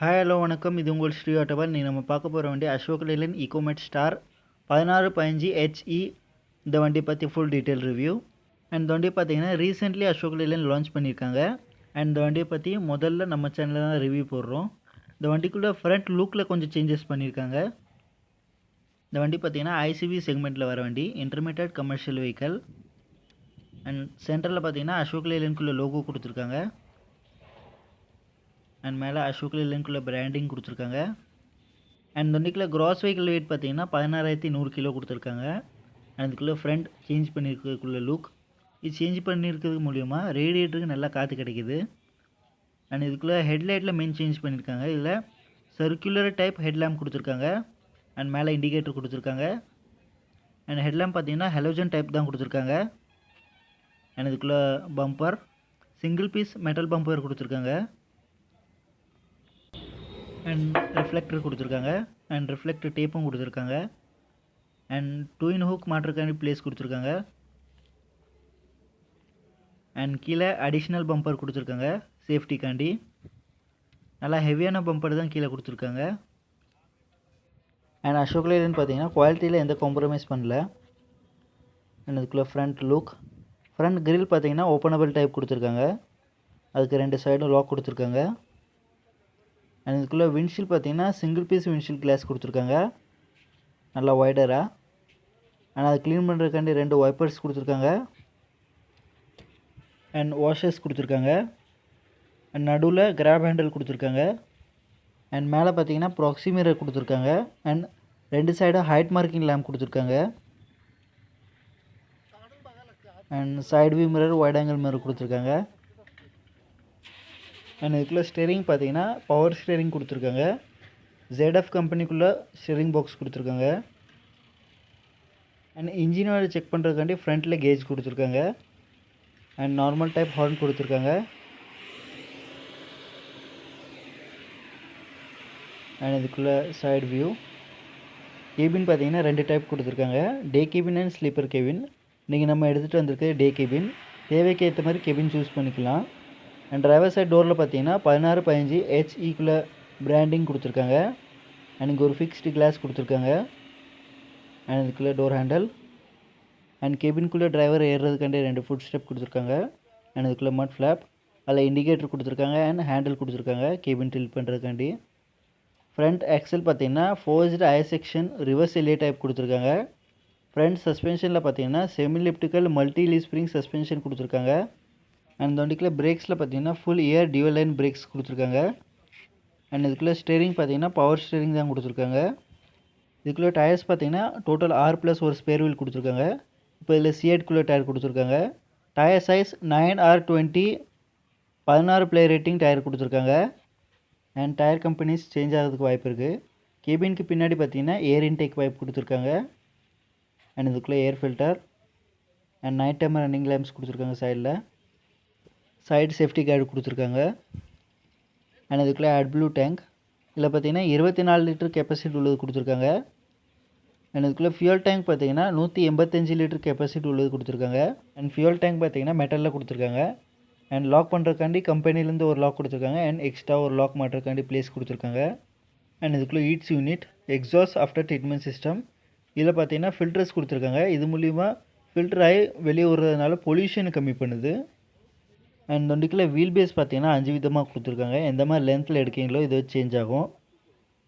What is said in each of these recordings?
Hi hello வணக்கம். இது உங்கள் ஸ்ரீ ஆட்டோபால் நீ நம்ம பார்க்க போகிற வண்டி அசோக் லேலன் இக்கோமெட் ஸ்டார் பதினாறு பதினஞ்சு ஹெச்இ இந்த வண்டி பற்றி ஃபுல் டீட்டெயில் ரிவ்யூ அண்ட் இந்த வண்டி பார்த்தீங்கன்னா ரீசெண்ட்லி அசோக் லேலன் லான்ச் பண்ணியிருக்காங்க. அண்ட் இந்த வண்டியை பற்றி முதல்ல நம்ம சேனலில் தான் ரிவ்யூ போடுறோம். இந்த வண்டிக்குள்ளே ஃப்ரண்ட் லுக்கில் கொஞ்சம் சேஞ்சஸ் பண்ணியிருக்காங்க. இந்த வண்டி பார்த்தீங்கன்னா ஐசிவி செக்மெண்ட்டில் வர வண்டி இன்டர்மீடியட் கமர்ஷியல் வெஹிக்கல் அண்ட் சென்டரில் பார்த்தீங்கன்னா அசோக் லேலனுக்குள்ளே லோகோ கொடுத்துருக்காங்க. அண்ட் மேலே அசோக்ல லேலனுக்குள்ளே பிராண்டிங் கொடுத்துருக்காங்க. அண்ட் இந்த வண்டிக்குள்ள கிராஸ் வெஹிக்கிள் வெயிட் பார்த்தீங்கன்னா பதினாறாயிரத்தி நூறு கிலோ கொடுத்துருக்காங்க. அண்ட் இதுக்குள்ளே ஃப்ரண்ட் சேஞ்ச் பண்ணியிருக்கக்குள்ள லுக் இது சேஞ்ச் பண்ணியிருக்கிறது மூலிமா ரேடியேட்டருக்கு நல்லா காற்று கிடைக்குது. அண்ட் இதுக்குள்ளே ஹெட்லைட்டில் மெயின் சேஞ்ச் பண்ணியிருக்காங்க இதில் சர்க்குலர் டைப் ஹெட்லாம்ப் கொடுத்துருக்காங்க. அண்ட் மேலே இண்டிகேட்டர் கொடுத்துருக்காங்க. அண்ட் ஹெட்லாம்ப் பார்த்தீங்கன்னா ஹெலோஜன் டைப் தான் கொடுத்துருக்காங்க. அண்ட் இதுக்குள்ளே bumper single piece metal bumper கொடுத்துருக்காங்க. அண்ட் ரிஃப்ளெக்டர் கொடுத்துருக்காங்க. அண்ட் ரிஃப்ளெக்டர் டேப்பும் கொடுத்துருக்காங்க. அண்ட் டூ இன் ஹூக் மாட்டுறக்காண்டி ப்ளேஸ் கொடுத்துருக்காங்க. அண்ட் கீழே அடிஷ்னல் பம்பர் கொடுத்துருக்காங்க சேஃப்டிக்காண்டி நல்லா ஹெவியான பம்பர் தான் கீழே கொடுத்துருக்காங்க. அண்ட் அசோக் லேலன் பார்த்தீங்கன்னா குவாலிட்டியில் எந்த காம்ப்ரமைஸ் பண்ணல. அண்ட் அதுக்குள்ளே ஃப்ரண்ட் லுக் ஃப்ரண்ட் கிரில் பார்த்தீங்கன்னா ஓப்பனபிள் டைப் கொடுத்துருக்காங்க. அதுக்கு ரெண்டு சைடும் லாக் கொடுத்துருக்காங்க. அண்ட் இதுக்குள்ளே விண்ட்ஷீல் பார்த்தீங்கன்னா சிங்கிள் பீஸ் விண்ட்ஷீல் கிளாஸ் கொடுத்துருக்காங்க. நல்லா ஒய்டராக அண்ட் அதை க்ளீன் பண்ணுறதுக்காண்டி ரெண்டு ஒய்ப்பர்ஸ் கொடுத்துருக்காங்க. அண்ட் வாஷர்ஸ் கொடுத்துருக்காங்க. அண்ட் நடுவில் கிராப் ஹேண்டில் கொடுத்துருக்காங்க. அண்ட் மேலே பார்த்தீங்கன்னா ப்ராக்சிமீரர் கொடுத்துருக்காங்க. அண்ட் ரெண்டு சைடும் ஹைட் மார்க்கிங் லேம்ப் கொடுத்துருக்காங்க. And side view mirror wide angle mirror கொடுத்துருக்காங்க. அண்ட் இதுக்குள்ளே ஸ்டேரிங் பார்த்தீங்கன்னா பவர் ஸ்டேரிங் கொடுத்துருக்காங்க. ஜெட்எஃப் கம்பெனிக்குள்ளே ஸ்டேரிங் பாக்ஸ் கொடுத்துருக்காங்க. அண்ட் இன்ஜின் ஆயில் செக் பண்ணுறதுக்காண்டி ஃப்ரண்ட்டில் கேஜ் கொடுத்துருக்காங்க. அண்ட் நார்மல் டைப் ஹார்ன் கொடுத்துருக்காங்க. அண்ட் இதுக்குள்ளே சைடு வியூ கேபின் பார்த்தீங்கன்னா ரெண்டு டைப் கொடுத்துருக்காங்க. Day cabin and sleeper cabin இன்றைக்கி நம்ம எடுத்துகிட்டு வந்திருக்க டே கேபின் தேவைக்கு ஏற்ற மாதிரி கேபின் சூஸ் பண்ணிக்கலாம். அண்ட் ட்ரைவர் சைட் டோரில் பார்த்தீங்கன்னா பதினாறு பதினஞ்சு ஹெச்இக்குள்ளே பிராண்டிங் கொடுத்துருக்காங்க. அண்ட் இங்கே ஒரு ஃபிக்ஸ்டு கிளாஸ் கொடுத்துருக்காங்க. அண்ட் இதுக்குள்ளே டோர் ஹேண்டில் அண்ட் கேபின்குள்ளே டிரைவர் ஏறுறதுக்காண்டி ரெண்டு ஃபுட் ஸ்டெப் கொடுத்துருக்காங்க. அண்ட் இதுக்குள்ளே மட் ஃப்ளாப் அதில் இண்டிகேட்டர் கொடுத்துருக்காங்க அண்ட் ஹேண்டில் கொடுத்துருக்காங்க கேபின் டில் பண்ணுறதுக்காண்டி ஃப்ரண்ட் ஆக்சல் பார்த்தீங்கன்னா forged I section reverse LA type கொடுத்துருக்காங்க. ஃப்ரண்ட் சஸ்பென்ஷனில் பார்த்தீங்கன்னா semi elliptical multi leaf spring suspension கொடுத்துருக்காங்க. அண்ட் இந்த பிரேக்ஸில் பார்த்தீங்கன்னா full air dual line brakes கொடுத்துருக்காங்க. அண்ட் இதுக்குள்ளே ஸ்டேரிங் பார்த்தீங்கன்னா பவர் ஸ்டேரிங் தான் கொடுத்துருக்காங்க. இதுக்குள்ளே டயர்ஸ் பார்த்தீங்கன்னா டோட்டல் ஆர் ப்ளஸ் ஒரு ஸ்பேர் வீல் கொடுத்துருக்காங்க. இப்போ இதில் சிஎட்குள்ளே டயர் கொடுத்துருக்காங்க. Tyre size nine R twenty பதினாறு ப்ளே ரேட்டிங் டயர் கொடுத்துருக்காங்க. அண்ட் டயர் கம்பெனிஸ் சேஞ்ச் ஆகிறதுக்கு வாய்ப்பு இருக்குது கேபினுக்கு பின்னாடி பார்த்தீங்கன்னா ஏர் இன்டேக் வாய்ப்பு கொடுத்துருக்காங்க. அண்ட் இதுக்குள்ளே air filter and night time running lamps கொடுத்துருக்காங்க சைடில் சைடு சேஃப்டி கார்டு கொடுத்துருக்காங்க. அண்ட் அதுக்குள்ளே அட் ப்ளூ டேங்க் இதில் பார்த்தீங்கன்னா இருபத்தி நாலு லிட்டர் கெப்பாசிட்டி உள்ளது கொடுத்துருக்காங்க. அண்ட் அதுக்குள்ளே ஃபியூல் டேங்க் பார்த்தீங்கன்னா நூற்றி எண்பத்தஞ்சு லிட்டர் கெப்பாசிட்டி உள்ளது கொடுத்துருக்காங்க. அண்ட் ஃபியூல் டேங்க் பார்த்தீங்கன்னா மெட்டலில் கொடுத்துருக்காங்க. அண்ட் லாக் பண்ணுறதுக்காண்டி கம்பெனிலேருந்து ஒரு லாக் கொடுத்துருக்காங்க. அண்ட் எக்ஸ்ட்ரா ஒரு லாக் மாட்டுறக்காண்டி ப்ளேஸ் கொடுத்துருக்காங்க. அண்ட் இதுக்குள்ளே EATS unit exhaust after treatment system இதில் பார்த்தீங்கன்னா ஃபில்டர்ஸ் கொடுத்துருக்காங்க. இது மூலிமா ஃபில்டர் ஆகி வெளியே விடுறதுனால பொல்யூஷனை கம்மி பண்ணுது. அண்ட் வண்டிக்குள்ள வீல் பேஸ் பார்த்தீங்கன்னா அஞ்சு விதமாக கொடுத்துருக்காங்க. எந்த மாதிரி லென்த்தில் எடுக்கீங்களோ இது சேஞ்ச் ஆகும்.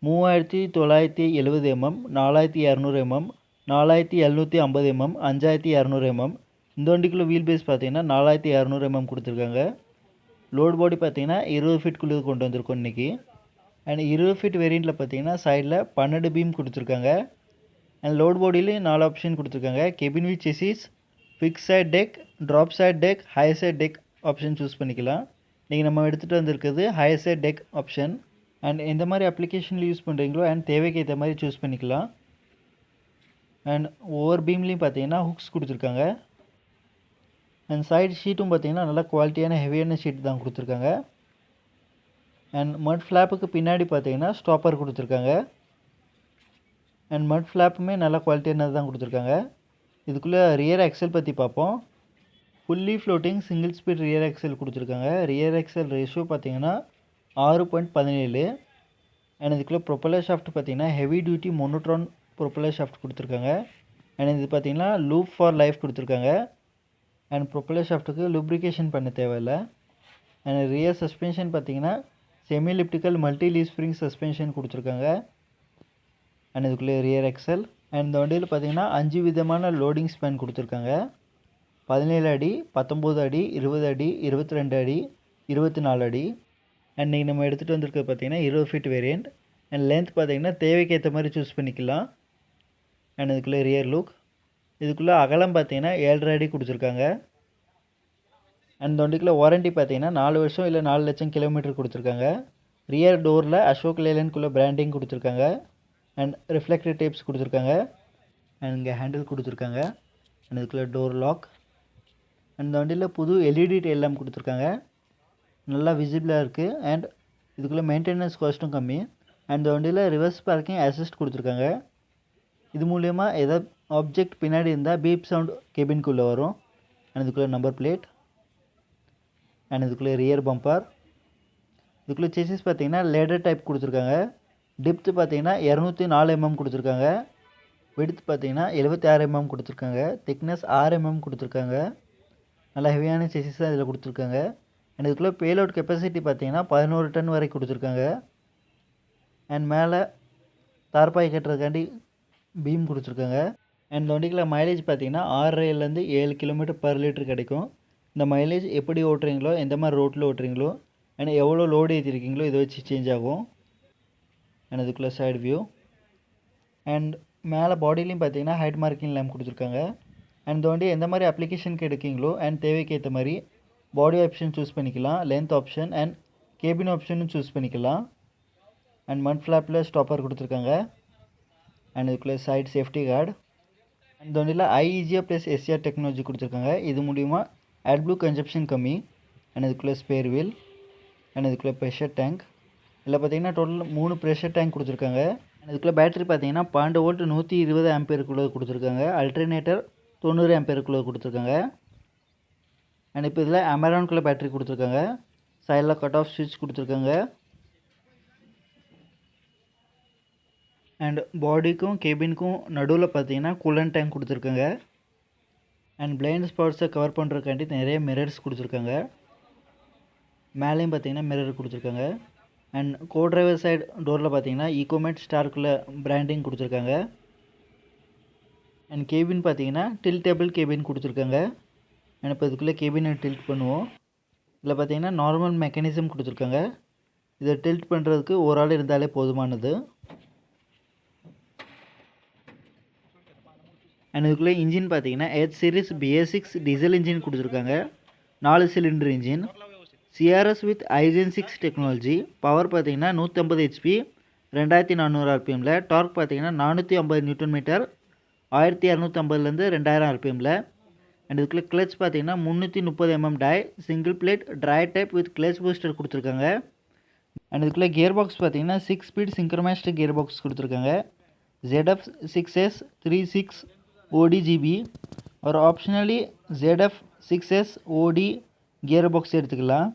மூவாயிரத்தி தொள்ளாயிரத்தி எழுபது எம்எம் நாலாயிரத்தி இரநூறு எம்எம் நாலாயிரத்தி எழுநூற்றி ஐம்பது எம்எம் அஞ்சாயிரத்தி இரநூறு எம்எம் இந்த வண்டிக்குள்ளே வீல் பேஸ் பார்த்தீங்கன்னா நாலாயிரத்தி இரநூறு எம்எம் கொடுத்துருக்காங்க. லோட் பாடி பார்த்தீங்கன்னா இருபது ஃபீட்குள்ளே கொண்டு வந்திருக்கோம் இன்றைக்கி அண்ட் இருபது ஃபீட் வேரியண்ட்டில் பார்த்தீங்கன்னா சைடில் பன்னெண்டு பீம் கொடுத்துருக்காங்க. அண்ட் லோட் பாடியிலையும் நாலு ஆப்ஷன் கொடுத்துருக்காங்க. Cabin with chassis fix side deck drop side deck high side deck option choose பண்ணிக்கலாம். நீங்கள் நம்ம எடுத்துகிட்டு வந்திருக்கிறது ஹை டெக் ஆப்ஷன் அண்ட் எந்த மாதிரி அப்ளிகேஷனில் யூஸ் பண்ணுறீங்களோ அண்ட் தேவைக்கு ஏற்ற மாதிரி சூஸ் பண்ணிக்கலாம். அண்ட் ஒவ்வொரு பீம்லேயும் பார்த்தீங்கன்னா ஹுக்ஸ் கொடுத்துருக்காங்க. அண்ட் சைடு ஷீட்டும் பார்த்தீங்கன்னா நல்லா குவாலிட்டியான ஹெவியான ஷீட் தான் கொடுத்துருக்காங்க. அண்ட் மட் ஃப்ளாப்புக்கு பின்னாடி பார்த்தீங்கன்னா ஸ்டாப்பர் கொடுத்துருக்காங்க. அண்ட் மட் ஃப்ளாப்புமே நல்லா குவாலிட்டியானது தான் கொடுத்துருக்காங்க. இதுக்குள்ளே ரியர் எக்ஸல் பற்றி பார்ப்போம். Fully floating single speed rear axle கொடுத்துருக்காங்க. ரியர் எக்ஸல் ரேஷியோ பார்த்தீங்கன்னா ஆறு பாயிண்ட் பதினேழு. அண்ட் இதுக்குள்ளே ப்ரொப்பலர் ஷாஃப்ட் பார்த்தீங்கன்னா heavy duty monotron propeller shaft கொடுத்துருக்காங்க. அண்ட் இது பார்த்தீங்கன்னா லூப் ஃபார் லைஃப் கொடுத்துருக்காங்க. அண்ட் ப்ரொப்பலர் ஷாஃப்ட்டுக்கு லூப்ரிகேஷன் பண்ண தேவையில்ல. அண்ட் ரியர் சஸ்பென்ஷன் பார்த்தீங்கன்னா semi elliptical multi leaf spring suspension கொடுத்துருக்காங்க. அண்ட் இதுக்குள்ளே ரியர் எக்ஸல் அண்ட் இந்த வண்டியில் பார்த்தீங்கன்னா அஞ்சு விதமான லோடிங் ஸ்பேன் கொடுத்துருக்காங்க. பதினேழு அடி பத்தொம்போது அடி இருபது அடி இருபத்தி ரெண்டு அடி இருபத்தி நாலு அடி. அண்ட் நீங்கள் நம்ம எடுத்துகிட்டு வந்திருக்கிறது பார்த்தீங்கன்னா இருபது ஃபீட் வேரியண்ட் அண்ட் லென்த் பார்த்தீங்கன்னா தேவைக்கு ஏற்ற மாதிரி சூஸ் பண்ணிக்கலாம். அண்ட் இதுக்குள்ளே ரியர் லுக் இதுக்குள்ளே அகலம் பார்த்தீங்கன்னா ஏழரை அடி கொடுத்துருக்காங்க. அண்ட் தொண்டிக்குள்ளே வாரண்டி பார்த்தீங்கன்னா நாலு வருஷம் இல்லை நாலு லட்சம் கிலோமீட்டர் கொடுத்துருக்காங்க. ரியர் டோரில் அசோக் லேலன்குள்ளே பிராண்டிங் கொடுத்துருக்காங்க. அண்ட் ரிஃப்ளெக்டர் டேப்ஸ் கொடுத்துருக்காங்க. அண்ட் இங்கே ஹேண்டில் கொடுத்துருக்காங்க. அண்ட் இதுக்குள்ளே டோர் லாக் அந்த வண்டியில் புது எல்இடி டெயில் லேம்ப் கொடுத்துருக்காங்க. நல்லா விசிபிளாக இருக்குது அண்ட் இதுக்குள்ளே மெயின்டெனன்ஸ் காஸ்ட்டும் கம்மி. அண்ட் இந்த வண்டியில் ரிவர்ஸ் பார்க்கிங் அசிஸ்ட் கொடுத்துருக்காங்க. இது மூலயமா ஏதாவது ஆப்ஜெக்ட் பின்னாடி இருந்தால் பீப் சவுண்ட் கேபின்குள்ளே வரும். அண்ட் இதுக்குள்ளே நம்பர் பிளேட் அண்ட் இதுக்குள்ளே ரியர் பம்பர் இதுக்குள்ளே சேசிஸ் பார்த்தீங்கன்னா லேடர் டைப் கொடுத்துருக்காங்க. டெப்த்து பார்த்தீங்கன்னா இரநூத்தி நாலு எம்எம் கொடுத்துருக்காங்க. வெடுத்து பார்த்தீங்கன்னா எழுபத்தி ஆறு எம்எம் கொடுத்துருக்காங்க. திக்னஸ் ஆறு எம்எம் கொடுத்துருக்காங்க. நல்லா ஹெவியான சேசிஸ் தான் இதில் கொடுத்துருக்காங்க. அண்ட் இதுக்குள்ளே பேலோட் கெப்பாசிட்டி பார்த்தீங்கன்னா பதினோரு டன் வரை கொடுத்துருக்காங்க. அண்ட் மேலே தார்பாய் கட்டுறதுக்காண்டி பீம் கொடுத்துருக்காங்க. அண்ட் இந்த வண்டிக்குள்ள மைலேஜ் பார்த்தீங்கன்னா ஆறரைலேருந்து ஏழு கிலோமீட்டர் பர் லிட்டர் கிடைக்கும். இந்த மைலேஜ் எப்படி ஓட்டுறீங்களோ எந்த மாதிரி ரோட்டில் ஓட்டுறீங்களோ அண்ட் எவ்வளோ லோடு ஏற்றிருக்கீங்களோ இதை வச்சு சேஞ்ச் ஆகும். அண்ட் சைடு வியூ அண்ட் மேலே பாடியிலையும் பார்த்தீங்கன்னா ஹைட் மார்க்கிங் லேம்ப் கொடுத்துருக்காங்க. அண்ட் தோண்டி எந்த மாதிரி அப்ளிகேஷனுக்கு எடுக்கீங்களோ அண்ட் தேவைக்கு ஏற்ற மாதிரி பாடி ஆப்ஷன் சூஸ் பண்ணிக்கலாம். லென்த் ஆப்ஷன் அண்ட் கேபின் ஆப்ஷனும் சூஸ் பண்ணிக்கலாம். அண்ட் மண் ஃப்ளாப்பில் ஸ்டாப்பர் கொடுத்துருக்காங்க. அண்ட் இதுக்குள்ளே சைட் சேஃப்டி கார்டு அண்ட் தோண்டியில் ஐஇஜியா ப்ளஸ் எஸ்ஆர் டெக்னாலஜி கொடுத்துருக்காங்க. இது மூலிமா ஆட் ப்ளூ கன்சப்ஷன் கம்மி. அண்ட் இதுக்குள்ளே ஸ்பேர் வீல் அண்ட் இதுக்குள்ளே ப்ரெஷர் டேங்க் இதில் பார்த்தீங்கன்னா டோட்டல் மூணு ப்ரெஷர் டேங்க் கொடுத்துருக்காங்க. அண்ட் இதுக்குள்ளே பேட்டரி பார்த்தீங்கன்னா பன்னெண்டு வோல்ட் நூற்றி இருபது ஆம்பேருக்குள்ளே கொடுத்துருக்காங்க. அல்டர்னேட்டர் தொண்ணூறு ஆம்பேருக்குள்ளே கொடுத்துருக்காங்க. அண்ட் இப்போ இதில் அமேரான்குள்ளே பேட்டரி கொடுத்துருக்காங்க. சைடில் கட் ஆஃப் சுவிட்ச் கொடுத்துருக்காங்க. அண்ட் பாடிக்கும் கேபினுக்கும் நடுவில் பார்த்தீங்கன்னா கூலன் டேங்க் கொடுத்துருக்காங்க. அண்ட் பிளைண்ட் ஸ்பாட்ஸை கவர் பண்ணுறதுக்காண்டி நிறைய மிரர்ஸ் கொடுத்துருக்காங்க. மேலேயும் பார்த்தீங்கன்னா மிரர் கொடுத்துருக்காங்க. அண்ட் கோ டிரைவர் சைடு டோரில் பார்த்தீங்கன்னா ஈகோமேட் ஸ்டார்க்குள்ள பிராண்டிங் கொடுத்துருக்காங்க. அண்ட் கேபின் பார்த்தீங்கன்னா டில் டேபிள் கேபின் கொடுத்துருக்காங்க. அண்ட் இப்போ இதுக்குள்ளே கேபினை டில்ட் பண்ணுவோம். இதில் பார்த்தீங்கன்னா நார்மல் மெக்கானிசம் கொடுத்துருக்காங்க. இதை டில்ட் பண்ணுறதுக்கு ஒரு ஆள் இருந்தாலே போதுமானது. அண்ட் இதுக்குள்ளே இன்ஜின் பார்த்தீங்கன்னா H series BS six diesel engine கொடுத்துருக்காங்க. நாலு cylinder engine CRS with iGen six technology power பார்த்தீங்கன்னா நூற்றம்பது ஹெச்பி ரெண்டாயிரத்தி நானூறு ஆர்பிஎம்மில் டார்க் பார்த்தீங்கன்னா நானூற்றி ஐம்பது நியூட்டன் மீட்டர் ஆயிரத்தி இரநூத்தம்பதுலேருந்து ரெண்டாயிரம் ஆர்பிஎம்மில் அண்ட் இதுக்குள்ளே கிளச் பார்த்தீங்கன்னா முந்நூற்றி முப்பது MM dia single plate dry type with clutch booster கொடுத்துருக்காங்க. அண்ட் இதுக்குள்ளே கியர் பாக்ஸ் பார்த்தீங்கன்னா six speed synchromesh gear box கொடுத்துருக்காங்க ZF six S three six OD GB ஒரு optionally ZF six S OD gear box எடுத்துக்கலாம்.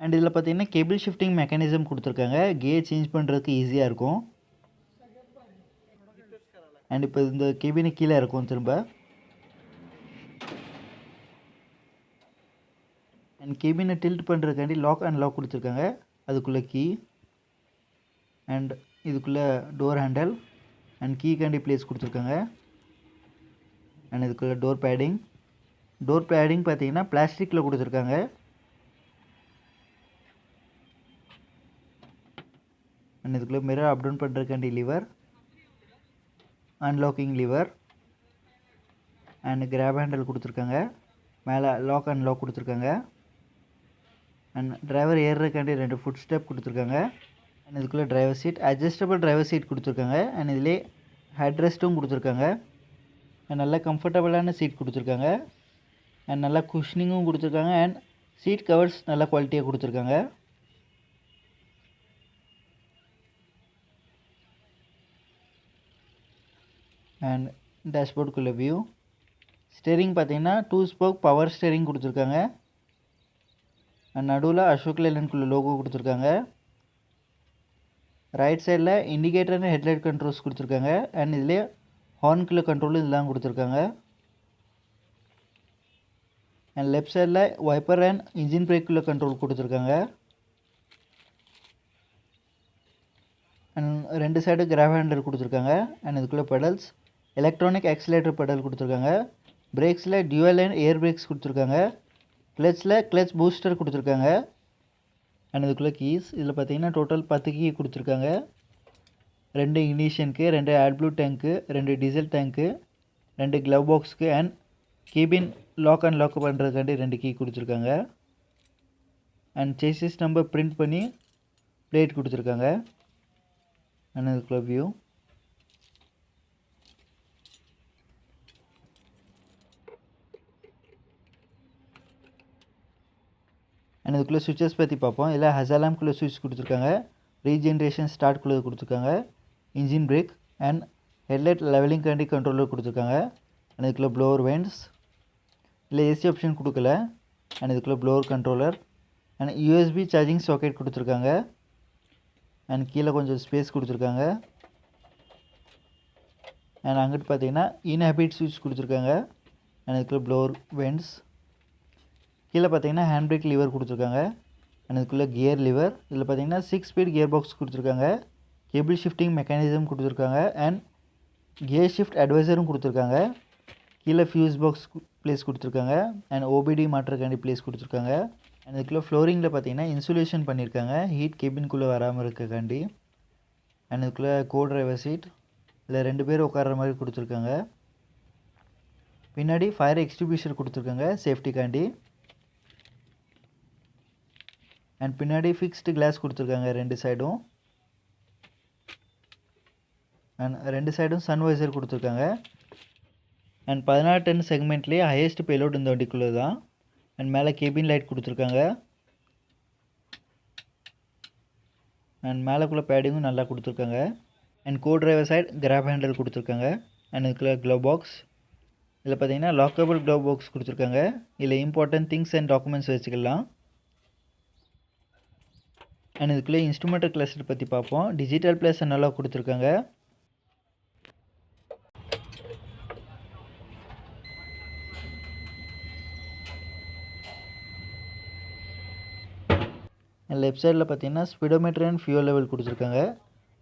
And இதில் பார்த்தீங்கன்னா cable shifting mechanism கொடுத்துருக்காங்க. Gear change பண்ணுறதுக்கு ஈஸியாக இருக்கும். அண்ட் இப்போ இந்த கேபினு கீழே இருக்கும் திரும்ப. அண்ட் கேபினை டில்ட் பண்ணுறதுக்காண்டி லாக் அண்ட் லாக் கொடுத்துருக்காங்க. அதுக்குள்ளே கீ அண்ட் இதுக்குள்ளே டோர் ஹேண்டல் அண்ட் கீக்காண்டி ப்ளேஸ் கொடுத்துருக்காங்க. அண்ட் இதுக்குள்ளே டோர் பேடிங் டோர் பேடிங் பார்த்தீங்கன்னா பிளாஸ்டிக்கில் கொடுத்துருக்காங்க. அண்ட் இதுக்குள்ளே mirror up down பண்ணுறதுக்காண்டி lever unlocking lever and grab handle கொடுத்துருக்காங்க. மேலே லாக் அண்ட் லாக் கொடுத்துருக்காங்க. அண்ட் டிரைவர் ஏறுறதுக்காண்டி ரெண்டு ஃபுட் ஸ்டெப் கொடுத்துருக்காங்க. அண்ட் இதுக்குள்ளே driver seat adjustable driver seat கொடுத்துருக்காங்க. அண்ட் இதிலே ஹெட்ரெஸ்ட்டும் கொடுத்துருக்காங்க. அண்ட் நல்ல கம்ஃபர்டபுளான சீட் கொடுத்துருக்காங்க. அண்ட் நல்லா குஷ்னிங்கும் கொடுத்துருக்காங்க. அண்ட் சீட் கவர்ஸ் நல்ல குவாலிட்டியாக கொடுத்துருக்காங்க. அண்ட் டேஷ்போர்டுக்குள்ளே வியூ ஸ்டேரிங் பார்த்தீங்கன்னா டூ ஸ்போக் பவர் ஸ்டேரிங் கொடுத்துருக்காங்க. அண்ட் நடுவில் அசோக் லேலனுக்குள்ள லோகோ கொடுத்துருக்காங்க. ரைட் சைடில் இண்டிகேட்டர் அண்ட் ஹெட்லைட் கண்ட்ரோல்ஸ் கொடுத்துருக்காங்க. அண்ட் இதுலேயே ஹார்ன்குள்ளே கண்ட்ரோல் இதெல்லாம் கொடுத்துருக்காங்க. அண்ட் லெஃப்ட் சைடில் வைப்பர் அண்ட் இன்ஜின் பிரேக்குள்ள கண்ட்ரோல் கொடுத்துருக்காங்க. அண்ட் ரெண்டு சைடு கிராஃப் ஹேண்டர் கொடுத்துருக்காங்க. அண்ட் இதுக்குள்ளே பெடல்ஸ் எலக்ட்ரானிக் ஆக்சிலேட்டர் பெடல் கொடுத்துருக்காங்க. பிரேக்ஸில் டியூவல் அண்ட் ஏர் பிரேக்ஸ் கொடுத்துருக்காங்க. கிளச்சில் கிளச் பூஸ்டர் கொடுத்துருக்காங்க. அண்ட் இதுக்குள்ளே கீஸ் இதில் பார்த்தீங்கன்னா டோட்டல் பத்து கீ கொடுத்துருக்காங்க. ரெண்டு இக்னிஷனுக்கு ரெண்டு ஆட்ப்ளூ டேங்க்கு ரெண்டு டீசல் டேங்க்கு ரெண்டு glove பாக்ஸ்க்கு and cabin lock and lock பண்ணுறதுக்காண்டி ரெண்டு கீ கொடுத்துருக்காங்க. அண்ட் சேசிஸ் நம்பர் பிரிண்ட் பண்ணி பிளேட் கொடுத்துருக்காங்க. அண்ட் இதுக்குள்ள வியூ அண்ட் இதுக்குள்ளே சுவிச்சஸ் பற்றி பார்ப்போம். இதில் ஹசாலாம்குள்ளே சுவிட்ச் கொடுத்துருக்காங்க. ரீஜென்ரேஷன் ஸ்டார்ட்குள்ளே கொடுத்துருக்காங்க. Engine brake and headlight levelling Kandy controller கொடுத்துருக்காங்க. அண்ட் இதுக்குள்ளே ப்ளோவர் வெண்ட்ஸ் இல்லை ஏசி ஆப்ஷன் கொடுக்கல. அண்ட் இதுக்குள்ளே blower controller and USB charging socket கொடுத்துருக்காங்க. அண்ட் கீழே கொஞ்சம் ஸ்பேஸ் கொடுத்துருக்காங்க. அண்ட் அங்கிட்டு பார்த்தீங்கன்னா இன்ஹேபிட் சுவிட்ச் கொடுத்துருக்காங்க. அண்ட் இதுக்குள்ளே ப்ளோர் வெண்ட்ஸ் கீழே பார்த்தீங்கன்னா ஹேண்ட் பிரேக் லிவர் கொடுத்துருக்காங்க. அண்ட் இதுக்குள்ளே கியர் லிவர் இதில் பார்த்தீங்கன்னா சிக்ஸ் ஸ்பீட் கியர் பாக்ஸ் கொடுத்துருக்காங்க. கேபிள் ஷிஃப்டிங் மெக்கானிசம் கொடுத்துருக்காங்க. அண்ட் கியர் ஷிஃப்ட் அட்வைசரும் கொடுத்துருக்காங்க. கீழே ஃபியூஸ் பாக்ஸ் ப்ளேஸ் கொடுத்துருக்காங்க. அண்ட் ஓபிடி மாற்றுக்காண்டி ப்ளேஸ் கொடுத்துருக்காங்க. அண்ட் இதுக்குள்ளே ஃப்ளோரிங்கில் பார்த்தீங்கன்னா இன்சுலேஷன் பண்ணியிருக்காங்க ஹீட் கேபின்குள்ளே வராமல் இருக்கக்காண்டி அண்ட் இதுக்குள்ளே கோ டிரைவர் சீட் இல்லை ரெண்டு பேர் உட்கார்ற மாதிரி கொடுத்துருக்காங்க. பின்னாடி ஃபயர் எக்ஸ்டிபியூஷர் கொடுத்துருக்காங்க. சேஃப்டிக்காண்டி அண்ட் பின்னாடி ஃபிக்ஸ்டு கிளாஸ் கொடுத்துருக்காங்க ரெண்டு சைடும் அண்ட் ரெண்டு சைடும் சன்வைசர் கொடுத்துருக்காங்க. அண்ட் பதினாறு டன் செக்மெண்ட்லேயே ஹையஸ்ட் பேலோட் இந்த வண்டிக்குள்ளே தான் அண்ட் மேலே கேபின் லைட் கொடுத்துருக்காங்க. அண்ட் மேலேக்குள்ளே பேடிங்கும் நல்லா கொடுத்துருக்காங்க. And co driver side grab handle கொடுத்துருக்காங்க. அண்ட் இதுக்குள்ள க்ளவ் பாக்ஸ் இதில் பார்த்தீங்கன்னா லாக்கபிள் க்ளவ் பாக்ஸ் கொடுத்துருக்காங்க. இதில் இம்பார்ட்டன்ட் திங்ஸ் அண்ட் டாக்குமெண்ட்ஸ் வச்சுக்கலாம். அண்ட் இதுக்குள்ளே இன்ஸ்ட்ருமெண்டல் கிளஸ்டர் பற்றி பார்ப்போம். டிஜிட்டல் பிளேஸ் நல்லா கொடுத்துருக்காங்க. லெஃப்ட் சைடில் பார்த்தீங்கன்னா ஸ்பீடோமீட்டர் அண்ட் ஃபியூல் லெவல் கொடுத்துருக்காங்க.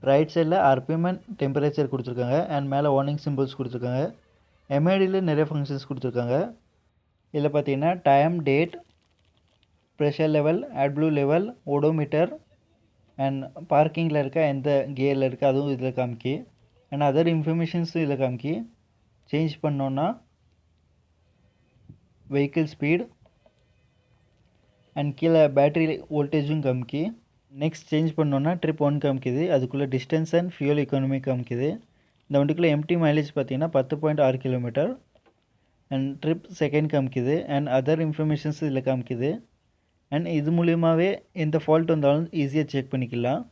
ரைட் சைடில் ஆர்பிஎம் அண்ட் டெம்பரேச்சர் கொடுத்துருக்காங்க. அண்ட் மேலே வார்னிங் சிம்பிள்ஸ் கொடுத்துருக்காங்க. எம்ஐடியில் நிறைய ஃபங்க்ஷன்ஸ் கொடுத்துருக்காங்க. இதில் பார்த்தீங்கன்னா time date pressure level AdBlue level odometer and பார்க்கிங்கில் இருக்க எந்த கியரில் இருக்க அதுவும் இதில் காமிக்கி. அண்ட் அதர் இன்ஃபர்மேஷன்ஸும் இதில் காமிக்கி. சேஞ்ச் பண்ணோன்னா வெஹிக்கிள் ஸ்பீட் அண்ட் கீழே பேட்டரி வோல்டேஜும் காமிக்கி. நெக்ஸ்ட் சேஞ்ச் பண்ணோன்னா ட்ரிப் ஒன் காமிக்குது. அதுக்குள்ளே டிஸ்டன்ஸ் அண்ட் ஃபியூல் எக்கானமி காமிக்குது. இந்த வண்டிக்குள்ளே எம்டி மைலேஜ் பார்த்தீங்கன்னா பத்து பாயிண்ட் ஆறு கிலோமீட்டர் அண்ட் ட்ரிப் செகண்ட் காமிக்குது. அண்ட் அதர் இன்ஃபர்மேஷன்ஸ் இதில் காமிக்குது. அண்ட் இது மூலியமாகவே எந்த ஃபால்ட் வந்தாலும் ஈஸியாக செக் பண்ணிக்கலாம்.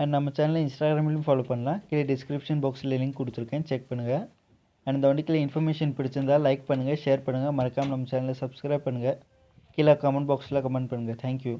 அண்ட் நம்ம சேனலை இன்ஸ்டாகிராம்லையும் ஃபாலோ பண்ணலாம். கீழே டிஸ்கிரிப்ஷன் பாக்ஸில் லிங்க் கொடுத்துருக்கேன். செக் பண்ணுங்கள் அண்ட் இந்த வண்டிக்கில் இன்ஃபர்மேஷன் பிடிச்சிருந்தால் லைக் பண்ணுங்கள் ஷேர் பண்ணுங்கள் மறக்காமல் நம்ம சேனலை சப்ஸ்கிரைப் பண்ணுங்கள் கீழே கமெண்ட் பாக்ஸில் கமெண்ட் பண்ணுங்கள் தேங்க்யூ